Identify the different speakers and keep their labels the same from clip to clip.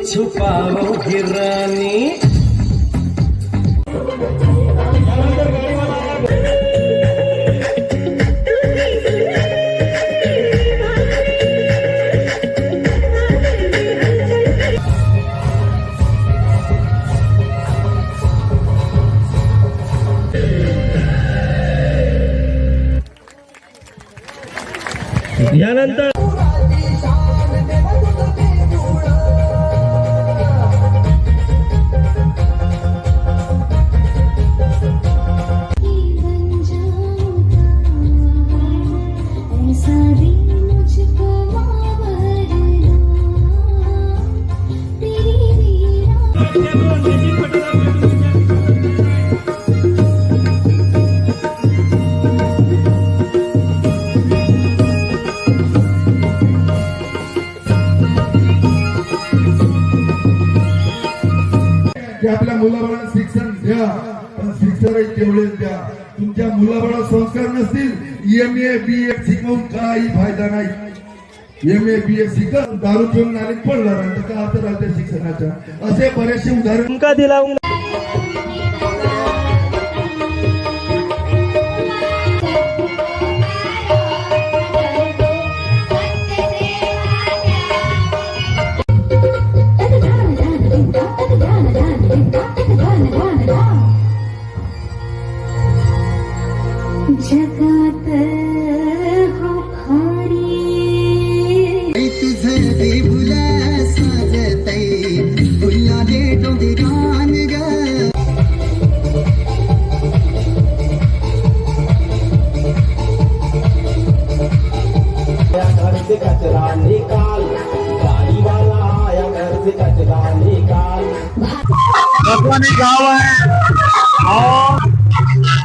Speaker 1: छुपाओ गिरानी यानंतर
Speaker 2: मुलाबाळांना शिक्षण द्या पण शिक्षण तेवढेच द्या. तुमच्या मुलाबाळा संस्कार नसतील एम ए बी ए शिकवून काही फायदा नाही. एम ए बी ए शिकत दारू पिऊन नालीत पडला तर काय अर्थ राहते शिक्षणाच्या? असे बरेचसे उदाहरण
Speaker 1: का दिला
Speaker 3: जगात हो खारी
Speaker 4: तुझं देहुला साजतय फुलाने डोंगरान ग।
Speaker 5: से कचरा निकाल गाड़ी वाला आया घर से कचरा निकाल।
Speaker 6: भगवानी गाव आहे और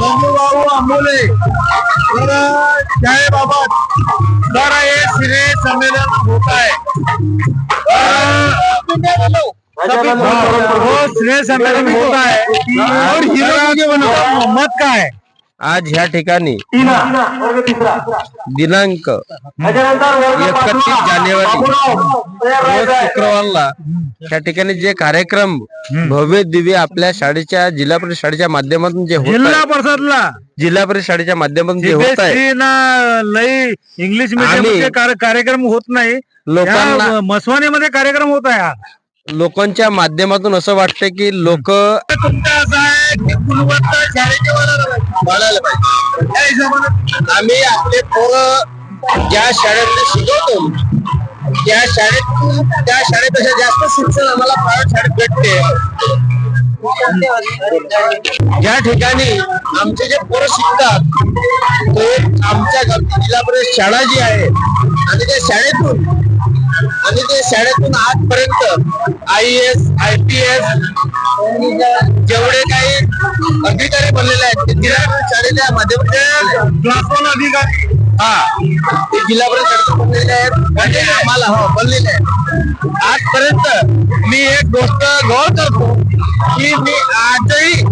Speaker 6: बाबू आंबोले. तर शाळेबाबत तर हे श्री संमेलन होत आहे. वो श्रेय सम्मेलन होता है और हीरो मत का है
Speaker 7: आज ह्या ठिकाणी दिनांक एकतीस जानेवारी रोज शुक्रवारला त्या ठिकाणी जे कार्यक्रम भव्य दिव्य आपल्या शाळेच्या जिल्हा परिषद शाळेच्या माध्यमातून जे होत
Speaker 6: जिल्हा परिषदला
Speaker 7: जिल्हा परिषद शाळेच्या माध्यमातून जे होत आहे
Speaker 6: लई इंग्लिश मीडियम कार्यक्रम होत नाही
Speaker 7: लोकांना-
Speaker 6: या मसवानीमध्ये कार्यक्रम होत आहे.
Speaker 7: लोकांच्या माध्यमातून असं वाटतं की लोक
Speaker 6: शाळेची
Speaker 7: आम्ही आपले पोरं ज्या शाळेत शिकवतो त्या शाळेत त्या शाळेपेक्षा जास्त शिक्षण आम्हाला प्रायव्हेट शाळेत भेटते. ज्या ठिकाणी आमचे जे पोरं शिकतात ते आमच्या गावची जिल्हा परिषद शाळा जी आहे आणि त्या शाळेतून आणि ते शाळेतून आजपर्यंत I S I P S जेवढे काही अधिकारी बनलेले आहेत ते जिल्हा परिषद शाळेच्या माध्यमातून
Speaker 6: अधिकारी
Speaker 7: हा. ते जिल्हा परिषद शाळेतून बनलेले आहेत. म्हणजे आम्हाला हो बनलेले आहेत. आजपर्यंत मी एक गोष्ट गौर करतो की मी आजही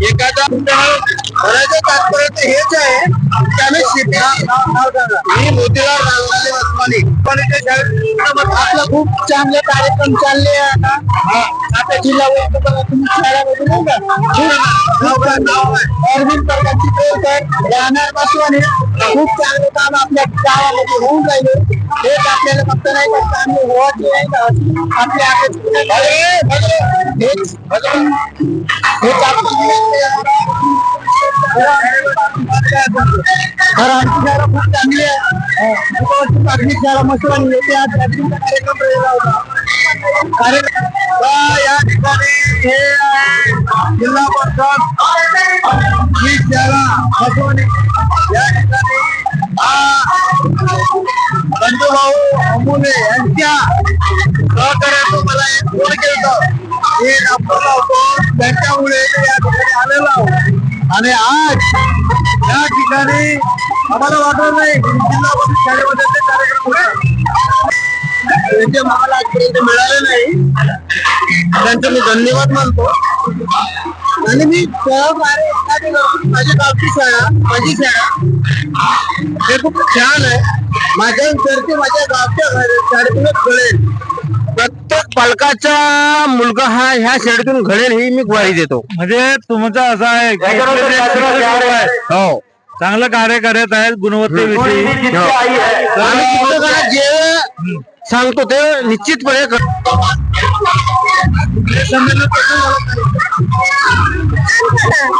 Speaker 7: एखादा म्हणायचं तात्पर्य तर हेच आहे की आम्ही शिबिर मी मोतीराम रांगोली वसमानी आपला खूप चांगले कार्यक्रम चालले आहे आता. आता जिल्हा बघा तुम्ही शहरामध्ये नाही का अरविंद हे आहे जिल्हा परिषद ही शाळा मसवानी या ठिकाणी हा बंधुभाऊ अमोले यांच्या सहकार्यातून मला एक फोन केलं हे दाखवला होतो त्यांच्यामुळे मी या ठिकाणी आलेलो आहोत आणि आज या ठिकाणी आम्हाला वाटत नाही की जिल्हा परिषद शाळेमध्ये ते कार्यक्रम होतात त्यांचे मला आजपर्यंत मिळाले नाही त्यांचे मी धन्यवाद मानतो. आणि मी सहकार्य एखादी. माझी गावची शाळा माझी शाळा. हे खूप छान आहे. माझ्या घरचे माझ्या गावच्या घर- शाळेतूनच कळेल प्रत्येक पालकाचा मुलगा हा ह्या शाळेतून घडेल ही मी ग्वाही देतो.
Speaker 6: म्हणजे तुमचं असं आहे की
Speaker 7: हो
Speaker 6: चांगलं कार्य करत आहेत गुणवत्तेविषयी.
Speaker 7: जे सांगतो ते निश्चितपणे कर-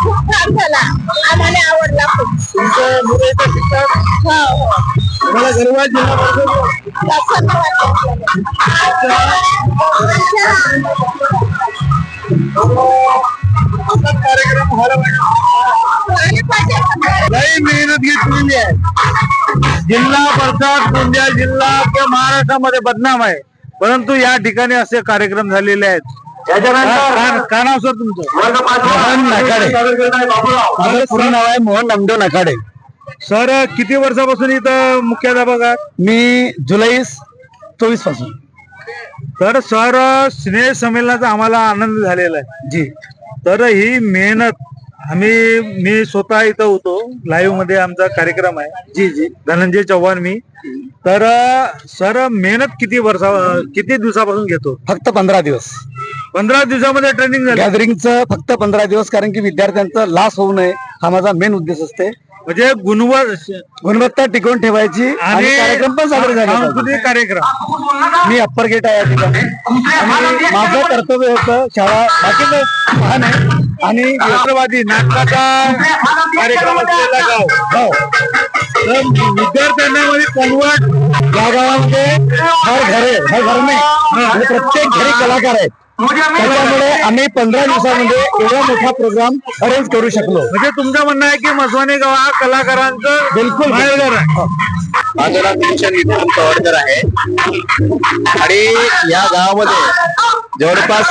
Speaker 3: खूप छान झाला आम्हाला आवडला खूप
Speaker 7: तुमचं मुलं शिकतात
Speaker 3: हो हो
Speaker 7: गर्व आहे जिल्हा परिषद
Speaker 3: प्रसन्न वाटलं
Speaker 7: असाच कार्यक्रम व्हायला पाहिजे
Speaker 3: आणि पाहिजे
Speaker 7: लई मेहनत घेतलेली आहे.
Speaker 6: जिल्हा परिषद गोंदिया जिल्हा किंवा महाराष्ट्रामध्ये बदनाम आहे. परंतु या ठिकाणी असे कार्यक्रम झालेले आहेत. का- का नाव सर तुमचं?
Speaker 7: मोहन नाकाडे. माझं पूर्ण नाव आहे मोहन नामदेव नाकाडे.
Speaker 6: सर किती वर्षापासून इथं मुख्याध्यापक आहात?
Speaker 7: मी जुलै चोवीसपासून.
Speaker 6: तर सर स्नेह संमेलनाचा आम्हाला आनंद झालेला आहे.
Speaker 7: जी.
Speaker 6: तर ही मेहनत आम्ही मी स्वतः इथं होतो. लाईव्हमध्ये आमचा कार्यक्रम आहे.
Speaker 7: जी जी.
Speaker 6: धनंजय चव्हाण मी. तर सर मेहनत किती वर्षा किती दिवसापासून घेतो?
Speaker 7: फक्त पंधरा दिवस.
Speaker 6: पंधरा दिवसामध्ये ट्रेनिंग झाली.
Speaker 7: गॅदरिंगचं फक्त पंधरा दिवस कारण की विद्यार्थ्यांचा लास होऊ नये हा माझा मेन उद्देश असते.
Speaker 6: म्हणजे गुणवत
Speaker 7: गुणवत्ता टिकवून ठेवायची आणि कार्यक्रम पण साजरे झाले.
Speaker 6: सांस्कृतिक कार्यक्रम.
Speaker 7: मी अप्पर गेट आहे या ठिकाणी. माझं कर्तव्य होतं शाळा लहान आहे. आणि
Speaker 6: राष्ट्रवादी नाटकाचा कार्यक्रम असलेला गाव.
Speaker 7: हो.
Speaker 6: तर विद्यार्थ्यांना मध्ये कन्वर्ट
Speaker 7: या गावामध्ये हर घरे हर घर नाही म्हणजे प्रत्येक घरी कलाकार आहेत. त्याच्यामुळे आम्ही पंधरा दिवसामध्ये एवढा मोठा प्रोग्राम अरेंज करू शकलो.
Speaker 6: म्हणजे तुमचं म्हणणं आहे की मसवाने गाव हा कलाकारांचं
Speaker 7: बिलकुल
Speaker 6: माहेरघर आहे
Speaker 7: माझं नाव भूषण आहे. आणि या गावामध्ये जवळपास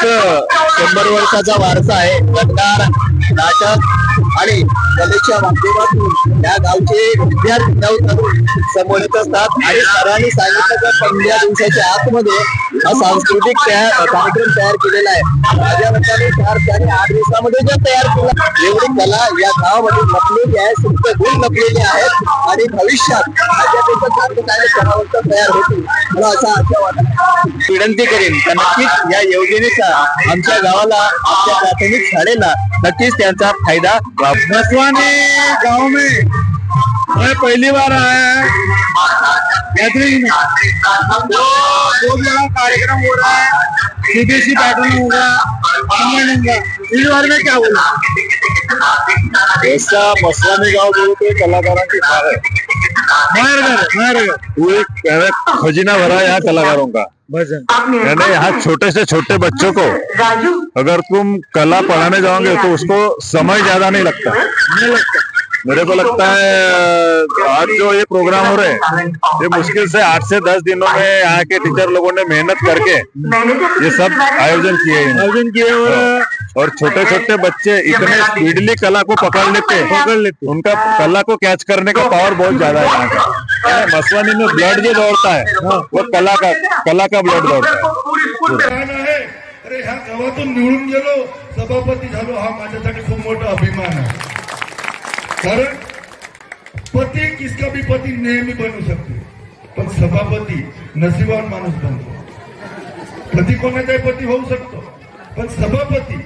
Speaker 7: शंभर वर्षाचा वारसा आहे. गटकार नाटक आणि कलेच्या माध्यमातून या गावचे विद्यार्थी नवतरुण समोरित असतात. आणि सरांनी सांगितलं की पंधरा दिवसाच्या आतमध्ये हा सांस्कृतिक तयार कार्यक्रम तयार केलेला आहे. माझ्या मताने चार चार आठ दिवसामध्ये जर तयार केला एवढी कला या गावामध्ये लपलेली आहे सुप्त गुण लपलेले आहेत. आणि भविष्यात माझ्यापेक्षा चांगले कलावंत तयार होतील मला असा आशा वाटत. विनंती करेन तर नक्कीच या योजनेचा आमच्या गावाला आमच्या प्राथमिक शाळेला नक्कीच त्यांचा फायदा व्हावा.
Speaker 6: गाँव में मैं पहली बार आया है। में। तो बहुत बड़ा कार्यक्रम हो रहा है। सीबीएसई पैटर्न होगा ऑनलाइन होगा इस बार में क्या बोला?
Speaker 7: ऐसा मसलानी गाँव बोलते कलाकारों कलाकारांची बात आहे
Speaker 8: खजीना भरा यहाँ कलाकारों का यानी यहाँ छोटे से छोटे बच्चों को अगर तुम कला पढ़ाने जाओगे तो उसको समय ज़्यादा नहीं लगता।
Speaker 6: नहीं लगता।
Speaker 8: मेरे को लगता है आज जो ये प्रोग्राम हो रहे हैं ये मुश्किल से आठ से दस दिनों में यहाँ के टीचर लोगों ने मेहनत करके ये सब आयोजन किए हैं।
Speaker 6: आयोजन किए और
Speaker 8: और छोटे छोटे बच्चे इतने स्पीडली कला को पकड़ लेते हैं।
Speaker 6: पकड़ लेते
Speaker 8: उनका कला को कैच करने का पावर बहुत ज़्यादा है यहाँ का मसवानी में ब्लड जो दौड़ता है वो कला का कला का ब्लड दौड़ता है।
Speaker 2: अरे ह्या गावातून निवडून गेलो सभापती झालो। हा माझ्यासाठी खूप मोठा अभिमान आहे कारण पती किसका भी पती नेहमी बनू शकते पण सभापती नशिबान माणूस बनतो पती कोणाचाही पती होऊ शकतो पण सभापती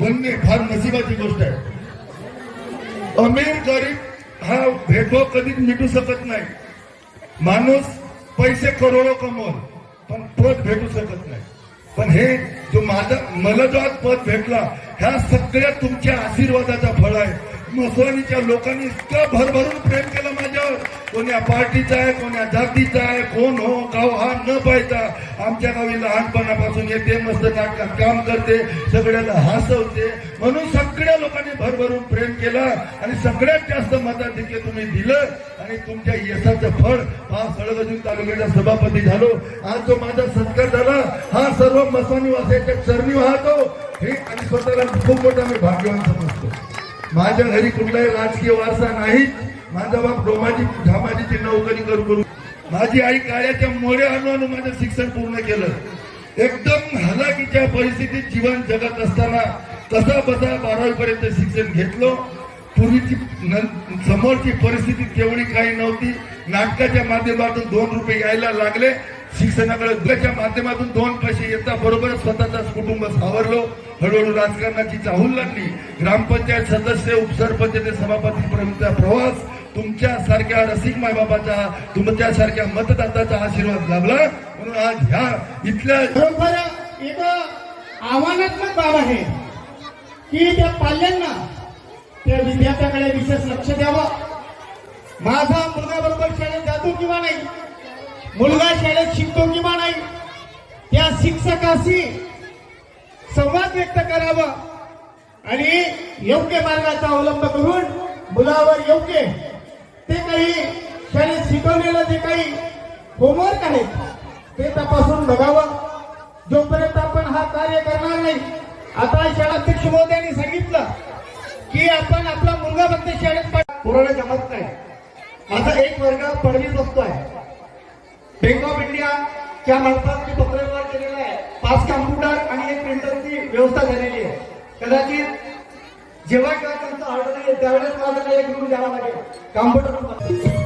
Speaker 2: बनणे फार नशिबाची गोष्ट आहे. अमीर गरीब हा भेदभाव कधीच मिटू शकत नाही. माणूस पैसे करोडो कमवल पण पद भेटू शकत नाही. पण हे जो माझा मला जो आज पद भेटला ह्या सगळ्या तुमच्या आशीर्वादाचा फळ आहे. मसवानीच्या लोकांनी इतकं भरभरून प्रेम केलं माझ्यावर. कोण्या पार्टीचा आहे कोण्या जातीचा आहे कोण हो गाव हा न पाहायचा आमच्या गावी लहानपणापासून येते मस्त नाटकात काम करते सगळ्याला हसवते. म्हणून सगळ्या लोकांनी भरभरून प्रेम केला आणि सगळ्यात जास्त मताधिक्य तुम्ही दिलं आणि तुमच्या यशाचं फळ हा सळगजून तालुक्याचा सभापती झालो. आज जो माझा सत्कार झाला हा सर्व मसवानी वासाच्या चरणी वाहतो. हे आणि स्वतःला खूप मोठा मी भाग्यवान समजतो. माझ्या घरी कुठलाही राजकीय वारसा नाही. माझा बाप डोमाजी धामाजीची नोकरी करू करू. माझी आई काळ्याच्या मोडे आणून माझं शिक्षण पूर्ण केलं. एकदम हलाकीच्या परिस्थितीत जीवन जगत असताना कसा बसा बारावी पर्यंत शिक्षण घेतलो. पूर्वीची न- समोरची परिस्थिती तेवढी काही नव्हती. नाटकाच्या माध्यमातून दोन रुपये यायला लागले. शिक्षणाकडे दुसऱ्याच्या माध्यमातून दोन पैसे येता बरोबरच स्वतःचाच कुटुंब सावरलो हळूहळू राजकारणाची चाहूल लागली. ग्रामपंचायत सदस्य उपसरपंच ते सभापतीपर्यंतचा प्रवास तुमच्या सारख्या रसिक मायबाबाचा तुमच्यासारख्या मतदाताचा आशीर्वाद लाभला. म्हणून आज ह्या इथल्या
Speaker 9: खरोखर एक आव्हानात्मक बाब आहे की त्या पाल्यांना त्या विद्यार्थ्याकडे विशेष लक्ष द्यावं. माझा मुलगा बरोबर शाळेत जातो किंवा नाही मुलगा शाळेत शिकतो किंवा नाही? त्या शिक्षकाशी संवाद व्यक्त करावा. आणि योग्य मार्गाचा अवलंब करून मुलावर योग्य ते काही शाळेत शिकवलेलं जे काही होमवर्क आहेत ते तपासून बघावं. जोपर्यंत आपण हा कार्य करणार नाही आता शाळाध्यक्ष महोदयांनी सांगितलं की आपण आपला मुलगा फक्त शाळेत पाठ- जमत नाही. माझा एक वर्ग पडवीत आहे बँक ऑफ इंडिया च्या मार्फत मी पत्रव्यवहार केलेला आहे. पाच कम्प्युटर आणि एक प्रिंटरची व्यवस्था झालेली आहे. कदाचित जेव्हा केव्हा त्यांचा ऑर्डर येईल त्यावेळेस माझ्याकडे एक रूम द्यावा लागेल. कॉम्प्युटर